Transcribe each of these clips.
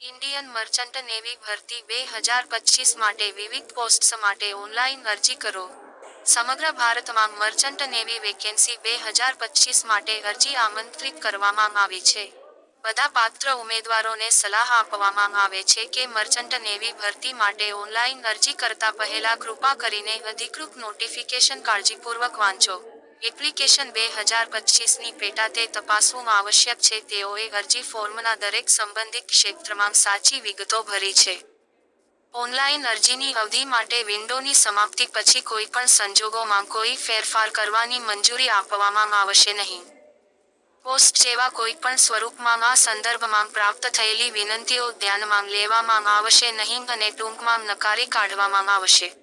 Indian merchant navy ભરતી બે હજાર પચીસ માટે વિવિધ પોસ્ટ્સ માટે ઓનલાઈન અરજી કરો. સમગ્ર ભારતમાં મર્ચન્ટ નેવી વેકેન્સી બે હજાર પચીસ માટે અરજી આમંત્રિત કરવામાં આવી છે. બધા પાત્ર ઉમેદવારોને સલાહ આપવામાં આવે છે કે મર્ચન્ટ નેવી ભરતી માટે ઓનલાઈન અરજી કરતા પહેલા કૃપા કરીને અધિકૃત નોટિફિકેશન કાળજીપૂર્વક વાંચો. એપ્લિકેશન બે હજાર પચીસની પેટા તે તપાસવું આવશ્યક છે, તેઓએ અરજી ફોર્મના દરેક સંબંધિત ક્ષેત્રમાં સાચી વિગતો ભરી છે. ઓનલાઈન અરજીની અવધિ માટે વિન્ડોની સમાપ્તિ પછી કોઈપણ સંજોગોમાં કોઈ ફેરફાર કરવાની મંજૂરી આપવામાં આવશે નહીં. પોસ્ટ જેવા કોઈપણ સ્વરૂપમાં આ સંદર્ભમાં પ્રાપ્ત થયેલી વિનંતીઓ ધ્યાનમાં લેવામાં આવશે નહીં અને ટૂંકમાં નકારી કાઢવામાં આવશે.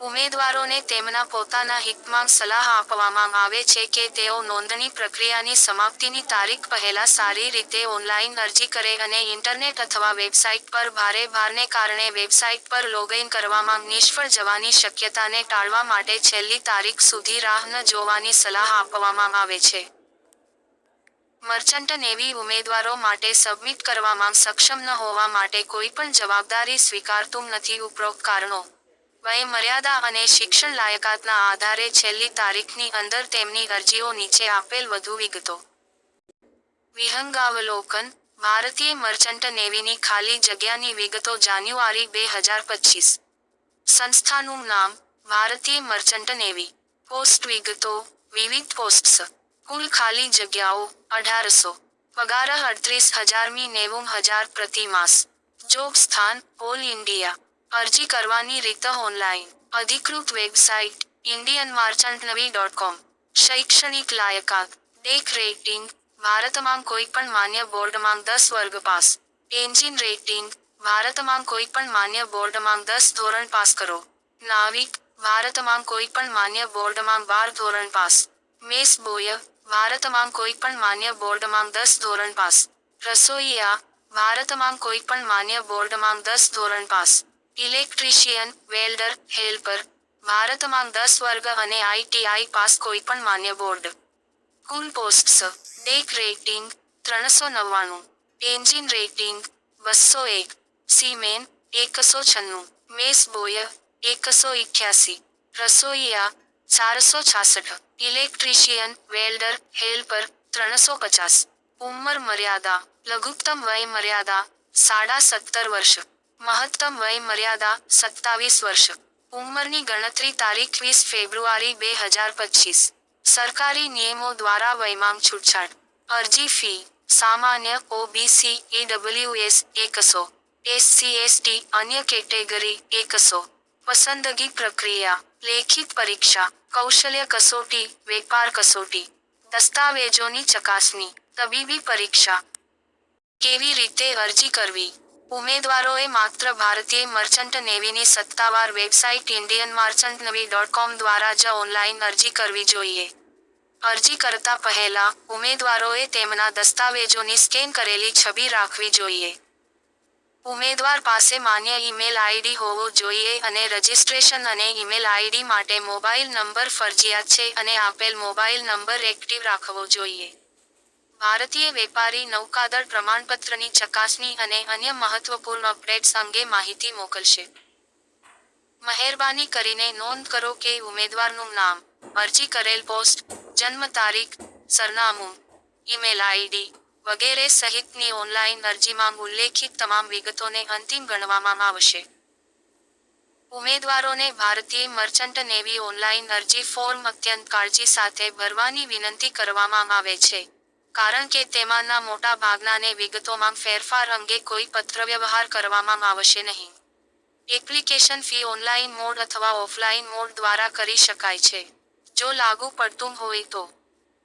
ઉમેદવારોને તેમના પોતાના હિતમાં સલાહ આપવામાં આવે છે કે તેઓ નોંધણી પ્રક્રિયાની સમાપ્તિની તારીખ પહેલા સારી રીતે ઓનલાઈન અરજી કરે અને ઇન્ટરનેટ અથવા વેબસાઇટ પર ભારે ભારને કારણે વેબસાઇટ પર લોગઇન કરવામાં નિષ્ફળ જવાની શક્યતાને ટાળવા માટે છેલ્લી તારીખ સુધી રાહ ન જોવાની સલાહ આપવામાં આવે છે. મર્ચન્ટ નેવી ઉમેદવારો માટે સબમિટ કરવામાં સક્ષમ ન હોવા માટે કોઈપણ જવાબદારી સ્વીકારતું નથી. ઉપરોક્ત કારણો વય મર્યાદા અને શિક્ષણ લાયકાતના આધારે છેલ્લી તારીખની અંદર તેમની અરજીઓ નીચે આપેલ વધુ વિગતો. વિહંગાવલોકન, ભારતીય મર્ચન્ટ નેવીની ખાલી જગ્યાની વિગતો જાન્યુઆરી બે હજાર પચીસ. સંસ્થાનું નામ, ભારતીય મર્ચન્ટ નેવી. પોસ્ટ વિગતો, વિવિધ પોસ્ટ્સ. કુલ ખાલી જગ્યાઓ, અઢારસો. પગાર અડત્રીસ હજારમી નેવું હજાર પ્રતિ માસ. જોબ સ્થાન ઓલ ઇન્ડિયા. અરજી કરવાની રીત ઓનલાઈન અધિકૃત વેબસાઇટ ઇન્ડિયન માર્ચન્ટ નવી ડોટ કોમ શૈક્ષણિક લાયકાત ડેક રેટિંગ ભારતમાં કોઈપણ માન્ય બોર્ડમાં દસ વર્ગ પાસ એન્જિન રેટિંગ ભારતમાં કોઈપણ માન્ય બોર્ડમાં દસ ધોરણ પાસ કરો નાવિક ભારતમાં કોઈપણ માન્ય બોર્ડમાં બાર ધોરણ પાસ મેસ બોય ભારતમાં કોઈપણ માન્ય બોર્ડમાં દસ ધોરણ પાસ રસોઈયા ભારતમાં કોઈપણ માન્ય બોર્ડમાં દસ ધોરણ pass ઇલેક્ટ્રિશિયન વેલ્ડર હેલ્પર ભારતમાં દસ વર્ગ અને આઈટીઆઈ પાસ કોઈપણ માન્ય બોર્ડ કુલ પોસ્ટ્સ ડેક રેટિંગ ત્રણસો નવ્વાણું એન્જિન રેટિંગ બસો એક સીમેન એકસો છન્નું મેસ બોય એકસો ઇઠ્યાસી રસોઈયા ચારસો છાસઠ ઇલેક્ટ્રિશિયન વેલ્ડર હેલ્પર ત્રણસો પચાસ ઉંમર મર્યાદા લઘુત્તમ વય મર્યાદા સાડા સત્તર વર્ષ મહત્તમ વય મર્યાદા સત્તાવીસ વર્ષ. ઉંમરની ગણતરી તારીખ વીસ ફેબ્રુઆરી બે હજાર પચીસ. સરકારી નિયમો દ્વારા વયમાં છૂટછાટ. અરજી ફી, સામાન્ય ઓબીસી એસ એકસો, એસસી, એસટી, અન્ય કેટેગરી એકસો. પસંદગી પ્રક્રિયા, લેખિત પરીક્ષા, કૌશલ્ય કસોટી, વેપાર કસોટી, દસ્તાવેજોની ચકાસણી, તબીબી પરીક્ષા. કેવી રીતે અરજી કરવી? ઉમેદવારોએ માત્ર ભારતીય મર્ચન્ટ નેવીની સત્તાવાર website Indian merchant navy dot com દ્વારા જ ઓનલાઈન અરજી કરવી જોઈએ. અરજી કરતા પહેલા ઉમેદવારોએ તેમના દસ્તાવેજોની સ્કેન કરેલી છબી રાખવી જોઈએ. ઉમેદવાર પાસે માન્ય ઈમેલ આઈડી હોવો જોઈએ અને રજિસ્ટ્રેશન અને ઈમેલ આઈડી માટે મોબાઈલ નંબર ફરજિયાત છે અને આપેલ મોબાઈલ નંબર એક્ટિવ રાખવો જોઈએ. ભારતીય વેપારી નૌકાદળ પ્રમાણપત્રની ચકાસણી અને અન્ય મહત્વપૂર્ણ અપડેટ્સ અંગે માહિતી મોકલશે. મહેરબાની કરીને નોંધ કરો કે ઉમેદવારનું નામ, અરજી કરેલ પોસ્ટ, જન્મ તારીખ, સરનામું, ઈમેલ આઈડી વગેરે સહિતની ઓનલાઈન અરજીમાં ઉલ્લેખિત તમામ વિગતોને અંતિમ ગણવામાં આવશે. ઉમેદવારોને ભારતીય મર્ચન્ટ નેવી ઓનલાઈન અરજી ફોર્મ અત્યંત કાળજી સાથે ભરવાની વિનંતી કરવામાં આવે છે. કારણ કે તેમાંના મોટા ભાગનાને વિગતોમાં ફેરફાર અંગે કોઈ પત્રવ્યવહાર કરવામાં આવશે નહીં. એપ્લિકેશન ફી ઓનલાઈન મોડ અથવા ઓફલાઈન મોડ દ્વારા કરી શકાય છે. જો લાગુ પડતું હોય તો.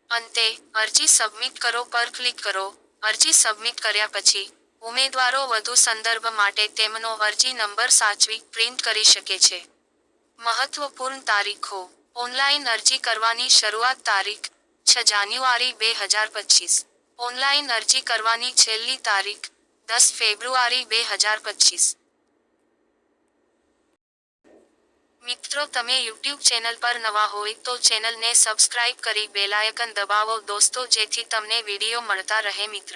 અંતે, અરજી સબમિટ કરો પર ક્લિક કરો. અરજી સબમિટ કર્યા પછી, ઉમેદવારો વધુ સંદર્ભ માટે તેમનો અરજી નંબર સાચવી પ્રિન્ટ કરી શકે છે. મહત્વપૂર્ણ તારીખો. ઓનલાઈન અરજી કરવાની શરૂઆત તારીખ છ જાન્યુઆરી બે હજાર પચીસ. ઓનલાઈન અરજી કરવાની છેલ્લી તારીખ દસ ફેબ્રુઆરી બે હજાર પચીસ. મિત્રો, તમે યુટ્યુબ ચેનલ પર નવા હોય તો ચેનલને સબસ્ક્રાઇબ કરી બેલાયકન દબાવો. દોસ્તો, જેથી તમને વીડિયો મળતા રહે, મિત્ર.